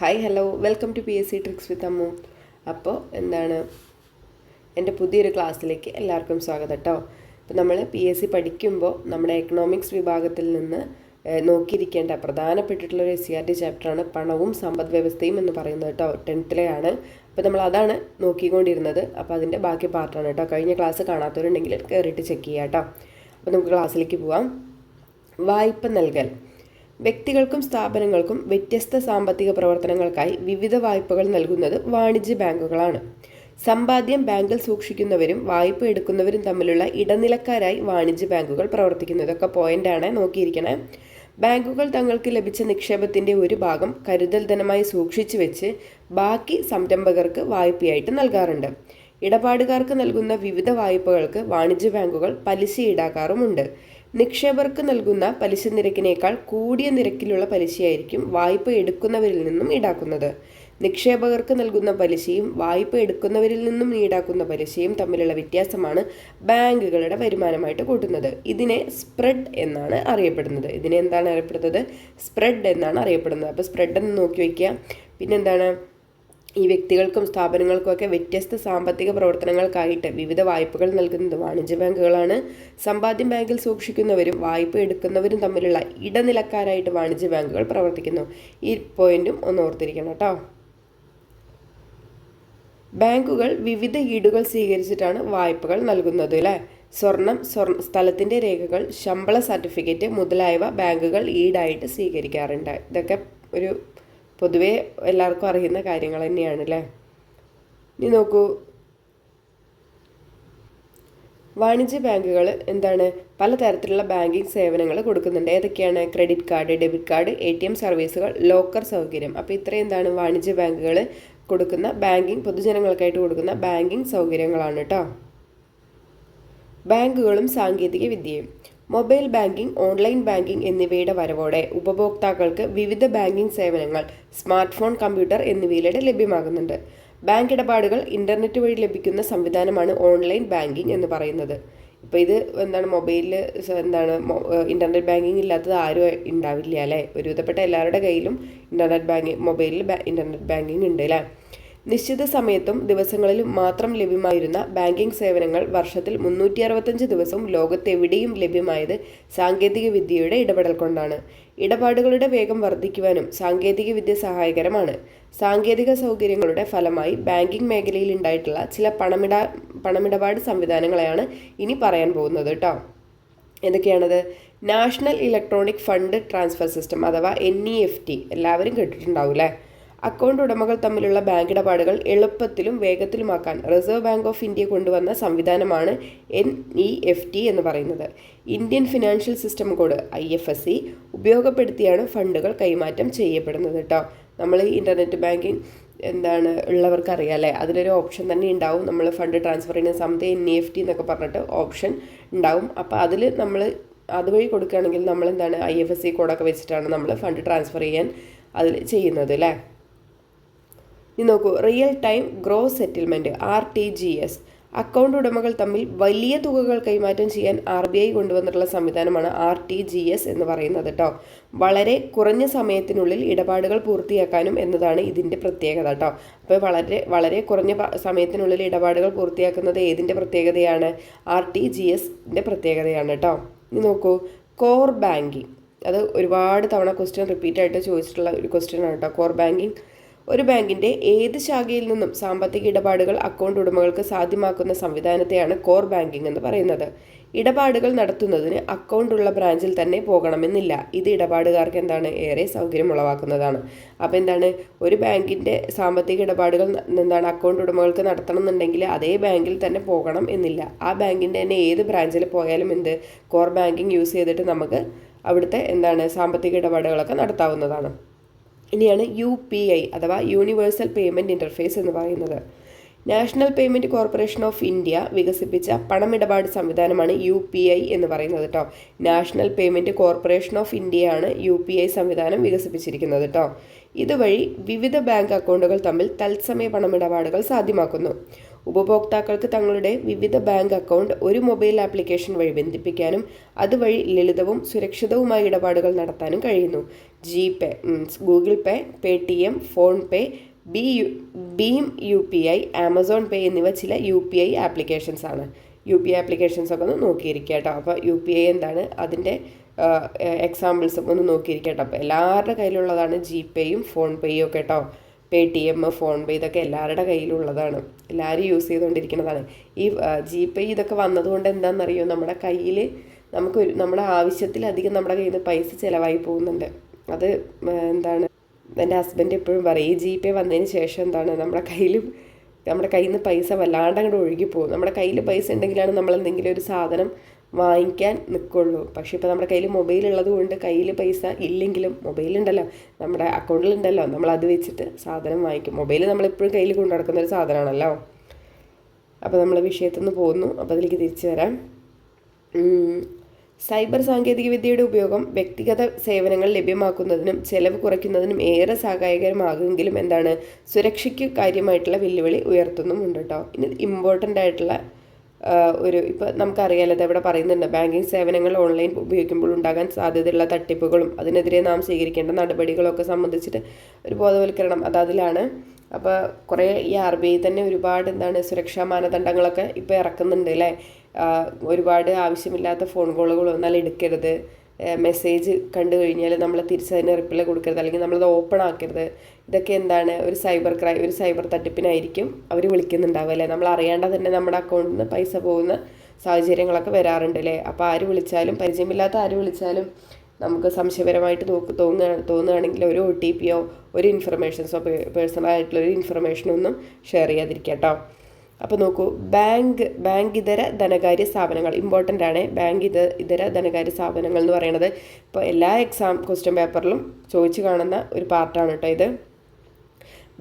Hi hello welcome to P S C tricks with Ammu അപ്പോൾ എന്താണ്? എന്റെ പുതിയൊരു ക്ലാസ്സിലേക്ക് എല്ലാവർക്കും സ്വാഗതം കേട്ടോ അപ്പോൾ നമ്മൾ പി എസ് സി പഠിക്കുമ്പോൾ നമ്മുടെ എക്കണോമിക്സ് വിഭാഗത്തിൽ നിന്ന് നോക്കിയിരിക്കേണ്ട പ്രധാനപ്പെട്ടിട്ടുള്ള ഒരു എസ് സി ആർ ടി ചാപ്റ്ററാണ് പണവും സമ്പദ് വ്യവസ്ഥയും എന്ന് പറയുന്നത് കേട്ടോ ടെൻത്തിലെയാണ് അപ്പോൾ നമ്മൾ അതാണ് നോക്കിക്കൊണ്ടിരുന്നത്. അപ്പോൾ അതിന്റെ ബാക്കി പാർട്ടാണ് കേട്ടോ കഴിഞ്ഞ ക്ലാസ് കാണാത്തവരുണ്ടെങ്കിൽ കയറിയിട്ട് ചെക്ക് ചെയ്യാം കേട്ടോ അപ്പോൾ നമുക്ക് ക്ലാസ്സിലേക്ക് പോവാം. വായ്പ നൽകൽ. വ്യക്തികൾക്കും സ്ഥാപനങ്ങൾക്കും വ്യത്യസ്ത സാമ്പത്തിക പ്രവർത്തനങ്ങൾക്കായി വിവിധ വായ്പകൾ നൽകുന്നത് വാണിജ്യ ബാങ്കുകളാണ്. സമ്പാദ്യം ബാങ്കിൽ സൂക്ഷിക്കുന്നവരും വായ്പ എടുക്കുന്നവരും തമ്മിലുള്ള ഇടനിലക്കാരായി വാണിജ്യ ബാങ്കുകൾ പ്രവർത്തിക്കുന്നു ഇതൊക്കെ പോയിന്റാണ് നോക്കിയിരിക്കണേ. ബാങ്കുകൾ തങ്ങൾക്ക് ലഭിച്ച നിക്ഷേപത്തിന്റെ ഒരു ഭാഗം കരുതൽ ധനമായി സൂക്ഷിച്ചു വെച്ച് ബാക്കി സംരംഭകർക്ക് വായ്പയായിട്ട് നൽകാറുണ്ട്. ഇടപാടുകാർക്ക് നൽകുന്ന വിവിധ വായ്പകൾക്ക് വാണിജ്യ ബാങ്കുകൾ പലിശ ഈടാക്കാറുമുണ്ട്. നിക്ഷേപകർക്ക് നൽകുന്ന പലിശ നിരക്കിനേക്കാൾ കൂടിയ നിരക്കിലുള്ള പലിശയായിരിക്കും വായ്പ എടുക്കുന്നവരിൽ നിന്നും ഈടാക്കുന്നത്. നിക്ഷേപകർക്ക് നൽകുന്ന പലിശയും വായ്പ എടുക്കുന്നവരിൽ നിന്നും ഈടാക്കുന്ന പലിശയും തമ്മിലുള്ള വ്യത്യാസമാണ് ബാങ്കുകളുടെ വരുമാനമായിട്ട് കൂട്ടുന്നത്. ഇതിനെ സ്പ്രെഡ് എന്നാണ് അറിയപ്പെടുന്നത്. ഇതിനെ എന്താണ് അറിയപ്പെടുന്നത്? സ്പ്രെഡ് എന്നാണ് അറിയപ്പെടുന്നത്. അപ്പോൾ സ്പ്രെഡ് എന്ന് നോക്കി വയ്ക്കുക. പിന്നെന്താണ്? ഈ വ്യക്തികൾക്കും സ്ഥാപനങ്ങൾക്കുമൊക്കെ വ്യത്യസ്ത സാമ്പത്തിക പ്രവർത്തനങ്ങൾക്കായിട്ട് വിവിധ വായ്പകൾ നൽകുന്നത് വാണിജ്യ ബാങ്കുകളാണ്. സമ്പാദ്യം ബാങ്കിൽ സൂക്ഷിക്കുന്നവരും വായ്പ എടുക്കുന്നവരും തമ്മിലുള്ള ഇടനിലക്കാരായിട്ട് വാണിജ്യ ബാങ്കുകൾ പ്രവർത്തിക്കുന്നു. ഈ പോയിന്റും ഒന്ന് ഓർത്തിരിക്കണം കേട്ടോ. ബാങ്കുകൾ വിവിധ ഈടുകൾ സ്വീകരിച്ചിട്ടാണ് വായ്പകൾ നൽകുന്നത് അല്ലേ? സ്വർണം സ്വർണ സ്ഥലത്തിന്റെ രേഖകൾ ശമ്പള സർട്ടിഫിക്കറ്റ് മുതലായവ ബാങ്കുകൾ ഈടായിട്ട് സ്വീകരിക്കാറുണ്ട്. ഇതൊക്കെ ഒരു പൊതുവേ എല്ലാവർക്കും അറിയുന്ന കാര്യങ്ങൾ തന്നെയാണ് അല്ലേ ഇനി നോക്കൂ. വാണിജ്യ ബാങ്കുകൾ എന്താണ്? പലതരത്തിലുള്ള ബാങ്കിങ് സേവനങ്ങൾ കൊടുക്കുന്നുണ്ട്. ഏതൊക്കെയാണ്? Credit card debit card A T M സർവീസുകൾ ലോക്കർ സൗകര്യം. അപ്പോൾ ഇത്രയും എന്താണ് വാണിജ്യ ബാങ്കുകൾ കൊടുക്കുന്ന ബാങ്കിങ് പൊതുജനങ്ങൾക്കായിട്ട് കൊടുക്കുന്ന ബാങ്കിങ് സൗകര്യങ്ങളാണ് കേട്ടോ. ബാങ്കുകളും സാങ്കേതിക വിദ്യയും മൊബൈൽ ബാങ്കിംഗ് ഓൺലൈൻ ബാങ്കിംഗ് എന്നിവയുടെ വരവോടെ ഉപഭോക്താക്കൾക്ക് വിവിധ ബാങ്കിംഗ് സേവനങ്ങൾ സ്മാർട്ട് ഫോൺ കമ്പ്യൂട്ടർ എന്നിവയിലൂടെ ലഭ്യമാകുന്നുണ്ട്. ബാങ്ക് ഇടപാടുകൾ ഇന്റർനെറ്റ് വഴി ലഭിക്കുന്ന സംവിധാനമാണ് ഓൺലൈൻ ബാങ്കിംഗ് എന്ന് പറയുന്നത്. ഇപ്പോൾ ഇത് എന്താണ് മൊബൈലിൽ എന്താണ് ഇന്റർനെറ്റ് ബാങ്കിങ് ഇല്ലാത്തത് ആരും ഉണ്ടാവില്ല അല്ലേ? ഒരുവിധപ്പെട്ട എല്ലാവരുടെ കയ്യിലും ഇന്റർനെറ്റ് ബാങ്കിങ് മൊബൈലിൽ ഇന്റർനെറ്റ് ബാങ്കിങ് ഉണ്ട് അല്ലേ? നിശ്ചിത സമയത്തും ദിവസങ്ങളിലും മാത്രം ലഭ്യമായിരുന്ന ബാങ്കിംഗ് സേവനങ്ങൾ വർഷത്തിൽ മുന്നൂറ്റി അറുപത്തഞ്ച് ദിവസവും ലോകത്തെവിടെയും ലഭ്യമായത് സാങ്കേതിക വിദ്യയുടെ ഇടപെടൽ കൊണ്ടാണ്. ഇടപാടുകളുടെ വേഗം വർദ്ധിക്കുവാനും സാങ്കേതിക വിദ്യ സഹായകരമാണ്. സാങ്കേതിക സൗകര്യങ്ങളുടെ ഫലമായി ബാങ്കിംഗ് മേഖലയിൽ ഉണ്ടായിട്ടുള്ള ചില പണമിട പണമിടപാട് സംവിധാനങ്ങളെയാണ് ഇനി പറയാൻ പോകുന്നത് കേട്ടോ. എന്തൊക്കെയാണത്? National electronic fund transfer system അഥവാ എൻ ഇ എഫ് ടി. എല്ലാവരും കേട്ടിട്ടുണ്ടാവും അക്കൗണ്ട് ഉടമകൾ തമ്മിലുള്ള ബാങ്ക് ഇടപാടുകൾ എളുപ്പത്തിലും വേഗത്തിലുമാക്കാൻ റിസർവ് ബാങ്ക് ഓഫ് ഇന്ത്യ കൊണ്ടുവന്ന സംവിധാനമാണ് എൻ ഇ എഫ് ടി എന്ന് പറയുന്നത്. Indian financial system code I F S C ഉപയോഗപ്പെടുത്തിയാണ് ഫണ്ടുകൾ കൈമാറ്റം ചെയ്യപ്പെടുന്നത് കേട്ടോ. നമ്മൾ ഇന്റർനെറ്റ് ബാങ്കിങ് എന്താണ് ഉള്ളവർക്ക് അറിയാം അല്ലേ? അതിലൊരു ഓപ്ഷൻ തന്നെ ഉണ്ടാവും. നമ്മൾ ഫണ്ട് ട്രാൻസ്ഫർ ചെയ്യുന്ന സമയത്ത് എൻ ഇ എഫ് ടി എന്നൊക്കെ പറഞ്ഞിട്ട് ഓപ്ഷൻ ഉണ്ടാവും. അപ്പോൾ അതിൽ നമ്മൾ അതുവഴി കൊടുക്കുകയാണെങ്കിൽ നമ്മൾ എന്താണ് ഐ എഫ് എസ് സി കോഡൊക്കെ വെച്ചിട്ടാണ് നമ്മൾ ഫണ്ട് ട്രാൻസ്ഫർ ചെയ്യാൻ അതിൽ ചെയ്യുന്നത് അല്ലേ? ഇനി നോക്കൂ real time gross settlement R T G S account ഉടമകൾ തമ്മിൽ വലിയ തുകകൾ കൈമാറ്റം ചെയ്യാൻ ആർ ബി ഐ കൊണ്ടുവന്നിട്ടുള്ള സംവിധാനമാണ് ആർ ടി ജി എസ് എന്ന് പറയുന്നത് കേട്ടോ വളരെ കുറഞ്ഞ സമയത്തിനുള്ളിൽ ഇടപാടുകൾ പൂർത്തിയാക്കാനും എന്നതാണ് ഇതിന്റെ പ്രത്യേകത കേട്ടോ അപ്പോൾ വളരെ വളരെ കുറഞ്ഞ സമയത്തിനുള്ളിൽ ഇടപാടുകൾ പൂർത്തിയാക്കുന്നത് ഏതിന്റെ പ്രത്യേകതയാണ്? ആർ ടി ജി എസിന്റെ പ്രത്യേകതയാണ് കേട്ടോ ഇനി നോക്കൂ കോർ ബാങ്കിങ് അത് ഒരുപാട് തവണ ക്വസ്റ്റ്യൻ റിപ്പീറ്റ് ആയിട്ട് ചോദിച്ചിട്ടുള്ള ഒരു ക്വസ്റ്റ്യൻ ആണ് കേട്ടോ കോർ ബാങ്കിങ് ഒരു ബാങ്കിന്റെ ഏത് ശാഖയിൽ നിന്നും സാമ്പത്തിക ഇടപാടുകൾ അക്കൗണ്ട് ഉടമകൾക്ക് സാധ്യമാക്കുന്ന സംവിധാനത്തെയാണ് കോർ ബാങ്കിംഗ് എന്ന് പറയുന്നത്. ഇടപാടുകൾ നടത്തുന്നതിന് അക്കൗണ്ട് ഉള്ള ബ്രാഞ്ചിൽ തന്നെ പോകണമെന്നില്ല. ഇത് ഇടപാടുകാർക്ക് എന്താണ്? ഏറെ സൗകര്യം ഉളവാക്കുന്നതാണ് അപ്പോൾ എന്താണ്? ഒരു ബാങ്കിന്റെ സാമ്പത്തിക ഇടപാടുകൾ എന്താണ്? അക്കൗണ്ട് ഉടമകൾക്ക് നടത്തണം എന്നുണ്ടെങ്കിൽ അതേ ബാങ്കിൽ തന്നെ പോകണം എന്നില്ല. ആ ബാങ്കിന്റെ തന്നെ ഏത് ബ്രാഞ്ചിൽ പോയാലും എന്ത്? കോർ ബാങ്കിങ് യൂസ് ചെയ്തിട്ട് നമുക്ക് അവിടുത്തെ എന്താണ്? സാമ്പത്തിക ഇടപാടുകളൊക്കെ നടത്താവുന്നതാണ്. ഇനിയാണ് യു പി ഐ അഥവാ യൂണിവേഴ്സൽ പേയ്മെന്റ് ഇന്റർഫേസ് എന്ന് പറയുന്നത്. National payment corporation of India വികസിപ്പിച്ച പണമിടപാട് സംവിധാനമാണ് യു പി ഐ എന്ന് പറയുന്നത് കേട്ടോ നാഷണൽ പേയ്മെന്റ് കോർപ്പറേഷൻ ഓഫ് ഇന്ത്യയാണ് യു പി ഐ സംവിധാനം വികസിപ്പിച്ചിരിക്കുന്നത് കേട്ടോ ഇതുവഴി വിവിധ ബാങ്ക് അക്കൗണ്ടുകൾ തമ്മിൽ തത്സമയ പണമിടപാടുകൾ സാധ്യമാക്കുന്നു. ഉപഭോക്താക്കൾക്ക് തങ്ങളുടെ വിവിധ ബാങ്ക് അക്കൗണ്ട് ഒരു മൊബൈൽ ആപ്ലിക്കേഷൻ വഴി ബന്ധിപ്പിക്കാനും അതുവഴി ലളിതവും സുരക്ഷിതവുമായ ഇടപാടുകൾ നടത്താനും കഴിയുന്നു. G pay means Google pay Paytm PhonePe B U Bhim U P I Amazon pay എന്നിവ ചില യു പി ഐ ആപ്ലിക്കേഷൻസ് ആണ്. യു പി ഐ ആപ്ലിക്കേഷൻസ് ഒക്കെ ഒന്ന് നോക്കിയിരിക്കുക കേട്ടോ. അപ്പോൾ യു പി ഐ എന്താണ് അതിന്റെ എക്സാമ്പിൾസും ഒന്ന് നോക്കിയിരിക്കുക കേട്ടോ. അപ്പോൾ എല്ലാവരുടെ കയ്യിലുള്ളതാണ് ജി പേയും ഫോൺ പേയും ഒക്കെ കേട്ടോ. Paytm PhonePe ഇതൊക്കെ എല്ലാവരുടെ കയ്യിലുള്ളതാണ്. എല്ലാവരും യൂസ് ചെയ്തുകൊണ്ടിരിക്കുന്നതാണ്. ഈ ജി പേ ഇതൊക്കെ വന്നതുകൊണ്ട് എന്താണെന്നറിയോ? നമ്മുടെ കയ്യിൽ നമുക്ക് നമ്മുടെ ആവശ്യത്തിലധികം നമ്മുടെ കയ്യിൽ നിന്ന് പൈസ ചിലവായി പോകുന്നുണ്ട്. അത് എന്താണ്? എന്റെ ഹസ്ബൻഡ് എപ്പോഴും പറയും ഈ ജി പേ വന്നതിന് ശേഷം എന്താണ്? നമ്മുടെ കയ്യിലും നമ്മുടെ കയ്യിൽ നിന്ന് പൈസ വല്ലാണ്ട് അങ്ങോട്ട് ഒഴുകിപ്പോകും. നമ്മുടെ കയ്യിൽ പൈസ ഉണ്ടെങ്കിലാണ് നമ്മൾ എന്തെങ്കിലും ഒരു സാധനം വാങ്ങിക്കാൻ നിൽക്കുള്ളൂ പക്ഷേ ഇപ്പോൾ നമ്മുടെ കയ്യിൽ മൊബൈൽ ഉള്ളത് കൊണ്ട് കയ്യിൽ പൈസ ഇല്ലെങ്കിലും മൊബൈൽ ഉണ്ടല്ലോ. നമ്മുടെ അക്കൗണ്ടിലുണ്ടല്ലോ നമ്മൾ അത് വെച്ചിട്ട് സാധനം വാങ്ങിക്കും. മൊബൈൽ നമ്മളെപ്പോഴും കയ്യിൽ കൊണ്ടു നടക്കുന്ന ഒരു സാധനമാണല്ലോ. അപ്പോൾ നമ്മൾ വിഷയത്തിൽ നിന്ന് പോകുന്നു. അപ്പോൾ അതിലേക്ക് തിരിച്ചു വരാം. സൈബർ സാങ്കേതിക വിദ്യയുടെ ഉപയോഗം വ്യക്തിഗത സേവനങ്ങൾ ലഭ്യമാക്കുന്നതിനും ചെലവ് കുറയ്ക്കുന്നതിനും ഏറെ സഹായകരമാകുമെങ്കിലും എന്താണ്? സുരക്ഷയ്ക്ക് കാര്യമായിട്ടുള്ള വെല്ലുവിളി ഉയർത്തുന്നുമുണ്ട് കേട്ടോ. ഇനി ഇമ്പോർട്ടന്റ് ആയിട്ടുള്ള ഒരു ഇപ്പോൾ നമുക്കറിയാലോ ഇവിടെ പറയുന്നുണ്ട് ബാങ്കിങ് സേവനങ്ങൾ ഓൺലൈൻ ഉപയോഗിക്കുമ്പോൾ ഉണ്ടാകാൻ സാധ്യതയുള്ള തട്ടിപ്പുകളും അതിനെതിരെ നാം സ്വീകരിക്കേണ്ട നടപടികളൊക്കെ സംബന്ധിച്ചിട്ട് ഒരു ബോധവൽക്കരണം അത് അതിലാണ് അപ്പോൾ കുറേ ഈ ആർ ബി ഐ തന്നെ ഒരുപാട് എന്താണ് സുരക്ഷാ മാനദണ്ഡങ്ങളൊക്കെ ഇപ്പോൾ ഇറക്കുന്നുണ്ട് അല്ലേ ഒരുപാട് ആവശ്യമില്ലാത്ത ഫോൺ കോളുകൾ വന്നാൽ എടുക്കരുത്. മെസ്സേജ് കണ്ടു കഴിഞ്ഞാൽ നമ്മൾ തിരിച്ചതിന് റിപ്ലൈ കൊടുക്കരുത്. അല്ലെങ്കിൽ നമ്മളത് ഓപ്പൺ ആക്കരുത്. ഇതൊക്കെ എന്താണ്? ഒരു സൈബർ ക്രൈം ഒരു സൈബർ തട്ടിപ്പിനായിരിക്കും അവർ വിളിക്കുന്നുണ്ടാവുക അല്ലേ? നമ്മൾ അറിയാണ്ട് തന്നെ നമ്മുടെ അക്കൗണ്ടിൽ നിന്ന് പൈസ പോകുന്ന സാഹചര്യങ്ങളൊക്കെ വരാറുണ്ട് അല്ലേ? അപ്പോൾ ആര് വിളിച്ചാലും പരിചയമില്ലാത്ത ആര് വിളിച്ചാലും നമുക്ക് സംശയപരമായിട്ട് നോക്ക് തോന്നുക തോന്നുകയാണെങ്കിൽ ഒരു ഒ ടി പിയോ ഒരു ഇൻഫർമേഷൻസോ പേഴ്സണലായിട്ടുള്ള ഒരു ഇൻഫർമേഷനോ ഒന്നും ഷെയർ ചെയ്യാതിരിക്കാം കേട്ടോ. അപ്പോൾ നോക്കൂ ബാങ്ക് ബാങ്ക് ഇതര ധനകാര്യ സ്ഥാപനങ്ങൾ ഇമ്പോർട്ടന്റ് ആണ് ബാങ്ക് ഇത ഇതര ധനകാര്യ സ്ഥാപനങ്ങൾ എന്ന് പറയുന്നത്. ഇപ്പോൾ എല്ലാ എക്സാം ക്വസ്റ്റ്യൻ പേപ്പറിലും ചോദിച്ചു കാണുന്ന ഒരു പാർട്ടാണ് കേട്ടോ ഇത്.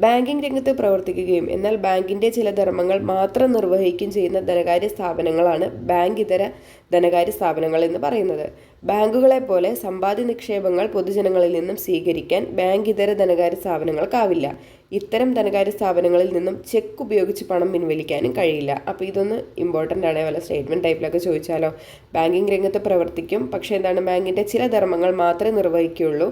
ബാങ്കിംഗ് രംഗത്ത് പ്രവർത്തിക്കുകയും എന്നാൽ ബാങ്കിന്റെ ചില ധർമ്മങ്ങൾ മാത്രം നിർവഹിക്കുകയും ചെയ്യുന്ന ധനകാര്യ സ്ഥാപനങ്ങളാണ് ബാങ്ക് ഇതര ധനകാര്യ സ്ഥാപനങ്ങൾ എന്ന് പറയുന്നത്. ബാങ്കുകളെ പോലെ സമ്പാദ്യ നിക്ഷേപങ്ങൾ പൊതുജനങ്ങളിൽ നിന്നും സ്വീകരിക്കാൻ ബാങ്ക് ഇതര ധനകാര്യ സ്ഥാപനങ്ങൾക്കാവില്ല. ഇത്തരം ധനകാര്യ സ്ഥാപനങ്ങളിൽ നിന്നും ചെക്ക് ഉപയോഗിച്ച് പണം പിൻവലിക്കാനും കഴിയില്ല. അപ്പോൾ ഇതൊന്ന് ഇമ്പോർട്ടന്റ് ആണ്. വല്ല സ്റ്റേറ്റ്മെന്റ് ടൈപ്പിലൊക്കെ ചോദിച്ചാലോ? ബാങ്കിങ് രംഗത്ത് പ്രവർത്തിക്കും. പക്ഷേ എന്താണ്? ബാങ്കിന്റെ ചില ധർമ്മങ്ങൾ മാത്രമേ നിർവഹിക്കുകയുള്ളൂ.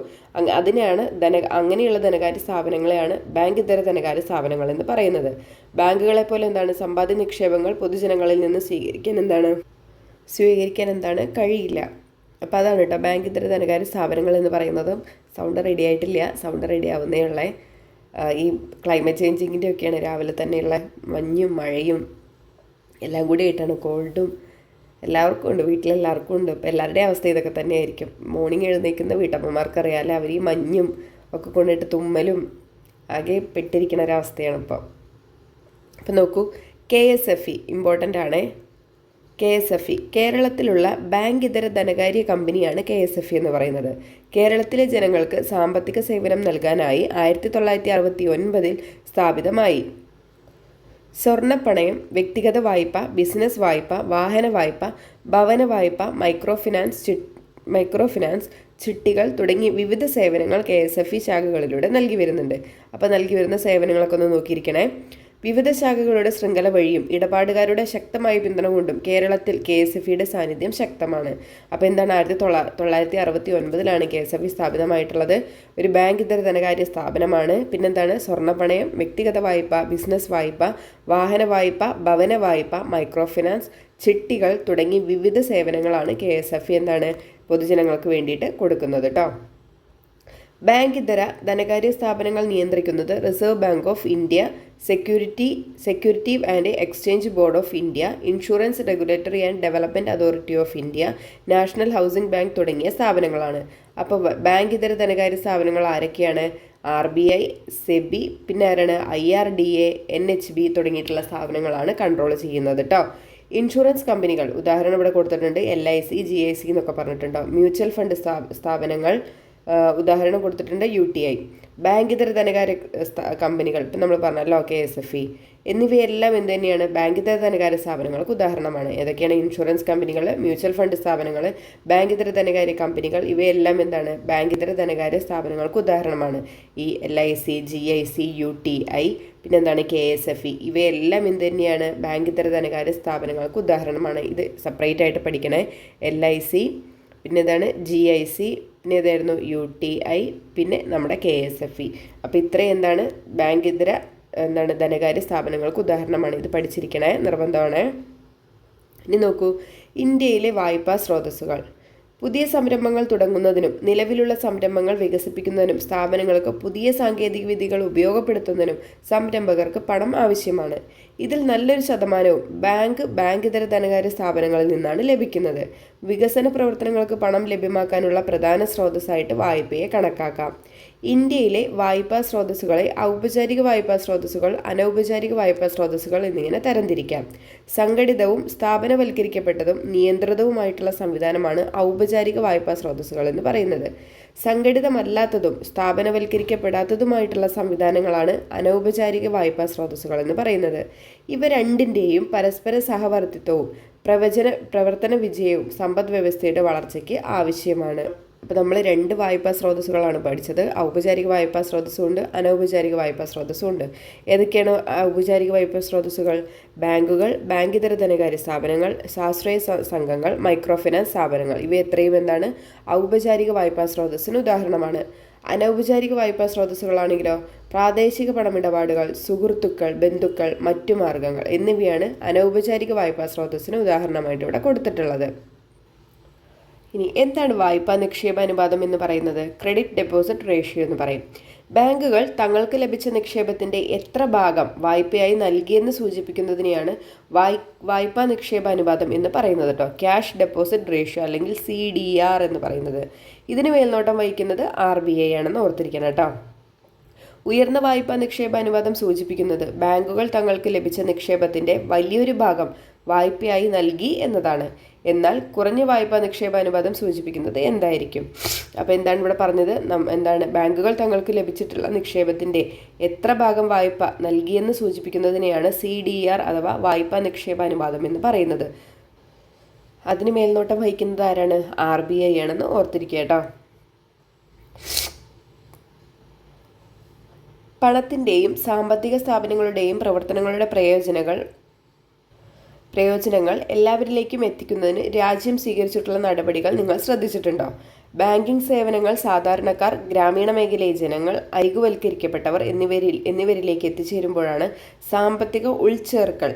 അതിനെയാണ് ധന അങ്ങനെയുള്ള ധനകാര്യ സ്ഥാപനങ്ങളെയാണ് ബാങ്ക് ഇതര ധനകാര്യ സ്ഥാപനങ്ങൾ എന്ന് പറയുന്നത്. ബാങ്കുകളെ പോലെ എന്താണ്? സമ്പാദ്യ നിക്ഷേപങ്ങൾ പൊതുജനങ്ങളിൽ നിന്ന് സ്വീകരിക്കാൻ എന്താണ്? സ്വീകരിക്കാൻ എന്താണ് കഴിയില്ല. അപ്പോൾ അതാണ് കേട്ടോ ബാങ്ക് ഇതര ധനകാര്യ സ്ഥാപനങ്ങൾ എന്ന് പറയുന്നത്. സൗണ്ട് റെഡി ആയിട്ടില്ല. സൗണ്ട് റെഡി ആവുന്നേ ഉള്ളേ. ഈ ക്ലൈമറ്റ് ചേഞ്ചിങ്ങിന്റെ ഒക്കെയാണ് രാവിലെ തന്നെയുള്ള മഞ്ഞും മഴയും എല്ലാം കൂടി ആയിട്ടാണ്. കോൾഡും എല്ലാവർക്കും ഉണ്ട്. വീട്ടിലെല്ലാവർക്കും ഉണ്ട്. ഇപ്പോൾ എല്ലാവരുടെയും അവസ്ഥ ഇതൊക്കെ തന്നെയായിരിക്കും. മോർണിംഗ് എഴുന്നേൽക്കുന്ന വീട്ടമ്മമാർക്കറിയാമല്ലോ അവർ ഈ മഞ്ഞും ഒക്കെ കൊണ്ടിട്ട് തുമ്മലും ആകെ പെട്ടിരിക്കുന്ന ഒരവസ്ഥയാണ് ഇപ്പോൾ അപ്പം നോക്കൂ. K S F E important ആണേ. K S F E. കേരളത്തിലുള്ള ബാങ്ക് ഇതര ധനകാര്യ കമ്പനിയാണ് കെ എസ് എഫ് ഇ എന്ന് പറയുന്നത്. കേരളത്തിലെ ജനങ്ങൾക്ക് സാമ്പത്തിക സേവനം നൽകാനായി ആയിരത്തി തൊള്ളായിരത്തി അറുപത്തി ഒൻപതിൽ സ്ഥാപിതമായി. സ്വർണപ്പണയം വ്യക്തിഗത വായ്പ ബിസിനസ് വായ്പ വാഹന വായ്പ ഭവന വായ്പ മൈക്രോ ഫിനാൻസ് മൈക്രോ ഫിനാൻസ് ചിട്ടികൾ തുടങ്ങി വിവിധ സേവനങ്ങൾ കെ എസ് എഫ് ഇ ശാഖകളിലൂടെ നൽകി വരുന്നുണ്ട്. അപ്പോൾ നൽകി വരുന്ന സേവനങ്ങളൊക്കെ ഒന്ന് നോക്കിയിരിക്കണേ. വിവിധ ശാഖകളുടെ ശൃംഖല വഴിയും ഇടപാടുകാരുടെ ശക്തമായ പിന്തുണ കൊണ്ടും കേരളത്തിൽ കെ എസ് എഫ് ഇയുടെ സാന്നിധ്യം ശക്തമാണ്. അപ്പോൾ എന്താണ് ആയിരത്തി തൊള്ള തൊള്ളായിരത്തി അറുപത്തി ഒൻപതിലാണ് കെ എസ് എഫ് ഇ സ്ഥാപിതമായിട്ടുള്ളത്. ഒരു ബാങ്ക് ഇതര ധനകാര്യ സ്ഥാപനമാണ്. പിന്നെന്താണ്? സ്വർണപ്പണയം വ്യക്തിഗത വായ്പ ബിസിനസ് വായ്പ വാഹന വായ്പ ഭവന വായ്പ മൈക്രോ ഫിനാൻസ് ചിട്ടികൾ തുടങ്ങി വിവിധ സേവനങ്ങളാണ് കെ എസ് എഫ് ഇ എന്താണ്? പൊതുജനങ്ങൾക്ക് വേണ്ടിയിട്ട് കൊടുക്കുന്നത് കേട്ടോ ബാങ്ക് ഇതര ധനകാര്യ സ്ഥാപനങ്ങൾ നിയന്ത്രിക്കുന്നത് reserve bank of India security security and exchange board of India insurance regulatory and development authority of India national housing bank തുടങ്ങിയ സ്ഥാപനങ്ങളാണ്. അപ്പോൾ ബാങ്ക് ഇതര ധനകാര്യ സ്ഥാപനങ്ങൾ ആരൊക്കെയാണ്? ആർ ബി ഐ സെബി പിന്നെ ആരാണ്? I R D A N H B തുടങ്ങിയിട്ടുള്ള സ്ഥാപനങ്ങളാണ് കൺട്രോൾ ചെയ്യുന്നത് കേട്ടോ ഇൻഷുറൻസ് കമ്പനികൾ ഉദാഹരണം ഇവിടെ കൊടുത്തിട്ടുണ്ട് L I C G I C എന്നൊക്കെ പറഞ്ഞിട്ടുണ്ടോ? മ്യൂച്വൽ ഫണ്ട് സ്ഥാപനങ്ങൾ ഉദാഹരണം കൊടുത്തിട്ടുണ്ട് യു ടി ഐ. ബാങ്ക് ഇതര ധനകാര്യ കമ്പനികൾ. ഇപ്പം നമ്മൾ പറഞ്ഞല്ലോ കെ എസ് എഫ് ഇ. എന്നിവയെല്ലാം എന്ത് തന്നെയാണ്? ബാങ്ക് ഇതര ധനകാര്യ സ്ഥാപനങ്ങൾക്ക് ഉദാഹരണമാണ്. ഏതൊക്കെയാണ്? ഇൻഷുറൻസ് കമ്പനികൾ മ്യൂച്വൽ ഫണ്ട് സ്ഥാപനങ്ങൾ ബാങ്ക് ഇതര ധനകാര്യ കമ്പനികൾ ഇവയെല്ലാം എന്താണ്? ബാങ്ക് ഇതര ധനകാര്യ സ്ഥാപനങ്ങൾക്ക് ഉദാഹരണമാണ്. ഈ L I C G I C U T I പിന്നെന്താണ്? K S F E. ഇവയെല്ലാം എന്ത് തന്നെയാണ്? ബാങ്ക് ഇതര ധനകാര്യ സ്ഥാപനങ്ങൾക്ക് ഉദാഹരണമാണ്. ഇത് സെപ്പറേറ്റ് ആയിട്ട് പഠിക്കണേ. എൽ ഐ സി പിന്നെ ഇതാണ് ജി ഐ സി പിന്നെ ഇതായിരുന്നു യു ടി ഐ പിന്നെ നമ്മുടെ കെ എസ് എഫ് ഇ. അപ്പോൾ ഇത്രയും എന്താണ് ബാങ്ക് ഇതര എന്താണ് ധനകാര്യ സ്ഥാപനങ്ങൾക്ക് ഉദാഹരണമാണ് ഇത് പഠിച്ചിരിക്കണേ നിർബന്ധമാണ്. ഇനി നോക്കൂ ഇന്ത്യയിലെ വായ്പാ സ്രോതസ്സുകൾ. പുതിയ സംരംഭങ്ങൾ തുടങ്ങുന്നതിനും നിലവിലുള്ള സംരംഭങ്ങൾ വികസിപ്പിക്കുന്നതിനും സ്ഥാപനങ്ങൾക്ക് പുതിയ സാങ്കേതിക വിദ്യകൾ ഉപയോഗപ്പെടുത്തുന്നതിനും സംരംഭകർക്ക് പണം ആവശ്യമാണ്. ഇതിൽ നല്ലൊരു ശതമാനവും ബാങ്ക് ബാങ്ക് ഇതര ധനകാര്യ സ്ഥാപനങ്ങളിൽ നിന്നാണ് ലഭിക്കുന്നത്. വികസന പ്രവർത്തനങ്ങൾക്ക് പണം ലഭ്യമാക്കാനുള്ള പ്രധാന സ്രോതസ്സായിട്ട് വായ്പയെ കണക്കാക്കാം. ഇന്ത്യയിലെ വായ്പാ സ്രോതസ്സുകളെ ഔപചാരിക വായ്പാ സ്രോതസ്സുകൾ അനൗപചാരിക വായ്പാ സ്രോതസ്സുകൾ എന്നിങ്ങനെ തരംതിരിക്കാം. സംഘടിതവും സ്ഥാപനവൽക്കരിക്കപ്പെട്ടതും നിയന്ത്രിതവുമായിട്ടുള്ള സംവിധാനമാണ് ഔപചാരിക വായ്പാ സ്രോതസ്സുകൾ എന്ന് പറയുന്നത്. സംഘടിതമല്ലാത്തതും സ്ഥാപനവൽക്കരിക്കപ്പെടാത്തതുമായിട്ടുള്ള സംവിധാനങ്ങളാണ് അനൗപചാരിക വായ്പാ സ്രോതസ്സുകൾ എന്ന് പറയുന്നത്. ഇവ രണ്ടിന്റെയും പരസ്പര സഹവർത്തിത്വവും പ്രവചന പ്രവർത്തന വിജയവും സമ്പദ് വ്യവസ്ഥയുടെ വളർച്ചയ്ക്ക് ആവശ്യമാണ്. അപ്പോൾ നമ്മൾ രണ്ട് വായ്പാ സ്രോതസ്സുകളാണ് പഠിച്ചത്. ഔപചാരിക വായ്പാ സ്രോതസ്സും ഉണ്ട് അനൗപചാരിക വായ്പാ സ്രോതസ്സും ഉണ്ട് ഏതൊക്കെയാണ് ഔപചാരിക വായ്പാ സ്രോതസ്സുകൾ? ബാങ്കുകൾ ബാങ്കിതര ധനകാര്യ സ്ഥാപനങ്ങൾ സ്വാശ്രയ സ- സംഘങ്ങൾ മൈക്രോ ഫിനാൻസ് സ്ഥാപനങ്ങൾ. ഇവ എത്രയും എന്താണ്? ഔപചാരിക വായ്പാ സ്രോതസ്സിന് ഉദാഹരണമാണ്. അനൗപചാരിക വായ്പാ സ്രോതസ്സുകളാണെങ്കിലോ? പ്രാദേശിക പണമിടപാടുകൾ സുഹൃത്തുക്കൾ ബന്ധുക്കൾ മറ്റു മാർഗങ്ങൾ എന്നിവയാണ് അനൗപചാരിക വായ്പാ സ്രോതസ്സിന് ഉദാഹരണമായിട്ട് ഇവിടെ കൊടുത്തിട്ടുള്ളത്. ഇനി എന്താണ് വായ്പാ നിക്ഷേപ അനുപാതം എന്ന് പറയുന്നത്? ക്രെഡിറ്റ് ഡെപ്പോസിറ്റ് റേഷ്യോ എന്ന് പറയും. ബാങ്കുകൾ തങ്ങൾക്ക് ലഭിച്ച നിക്ഷേപത്തിന്റെ എത്ര ഭാഗം വായ്പയായി നൽകിയെന്ന് സൂചിപ്പിക്കുന്നതിനെയാണ് വായ് വായ്പാ നിക്ഷേപ അനുപാതം എന്ന് പറയുന്നത് കേട്ടോ ക്യാഷ് ഡെപ്പോസിറ്റ് റേഷ്യോ അല്ലെങ്കിൽ സി ഡി ആർ എന്ന് പറയുന്നത്. ഇതിന് മേൽനോട്ടം വഹിക്കുന്നത് ആർ ബി ഐ ആണെന്ന് ഓർത്തിരിക്കണം കേട്ടോ ഉയർന്ന വായ്പാ നിക്ഷേപ അനുവാദം സൂചിപ്പിക്കുന്നത് ബാങ്കുകൾ തങ്ങൾക്ക് ലഭിച്ച നിക്ഷേപത്തിന്റെ വലിയൊരു ഭാഗം വായ്പയായി നൽകി എന്നതാണ്. എന്നാൽ കുറഞ്ഞ വായ്പാ നിക്ഷേപ അനുവാദം സൂചിപ്പിക്കുന്നത് എന്തായിരിക്കും? അപ്പോൾ എന്താണ് ഇവിടെ പറഞ്ഞത്? നം- എന്താണ് ബാങ്കുകൾ തങ്ങൾക്ക് ലഭിച്ചിട്ടുള്ള നിക്ഷേപത്തിന്റെ എത്ര ഭാഗം വായ്പ നൽകിയെന്ന് സൂചിപ്പിക്കുന്നതിനെയാണ് സി ഡി ആർ അഥവാ വായ്പാ നിക്ഷേപ അനുവാദം എന്ന് പറയുന്നത്. അതിന് മേൽനോട്ടം വഹിക്കുന്നത് ആരാണ്? ആർ ബി ഐ ആണെന്ന് ഓർത്തിരിക്കുക കേട്ടോ. പണത്തിന്റെയും സാമ്പത്തിക സ്ഥാപനങ്ങളുടെയും പ്രവർത്തനങ്ങളുടെ പ്രയോജനങ്ങൾ പ്രയോജനങ്ങൾ എല്ലാവരിലേക്കും എത്തിക്കുന്നതിന് രാജ്യം സ്വീകരിച്ചിട്ടുള്ള നടപടികൾ നിങ്ങൾ ശ്രദ്ധിച്ചിട്ടുണ്ടോ? ബാങ്കിംഗ് സേവനങ്ങൾ സാധാരണക്കാർ ഗ്രാമീണ മേഖലയിലെ ജനങ്ങൾ അരികുവൽക്കരിക്കപ്പെട്ടവർ എന്നിവരിൽ എന്നിവരിലേക്ക് എത്തിച്ചേരുമ്പോഴാണ് സാമ്പത്തിക ഉൾച്ചേർക്കൽ.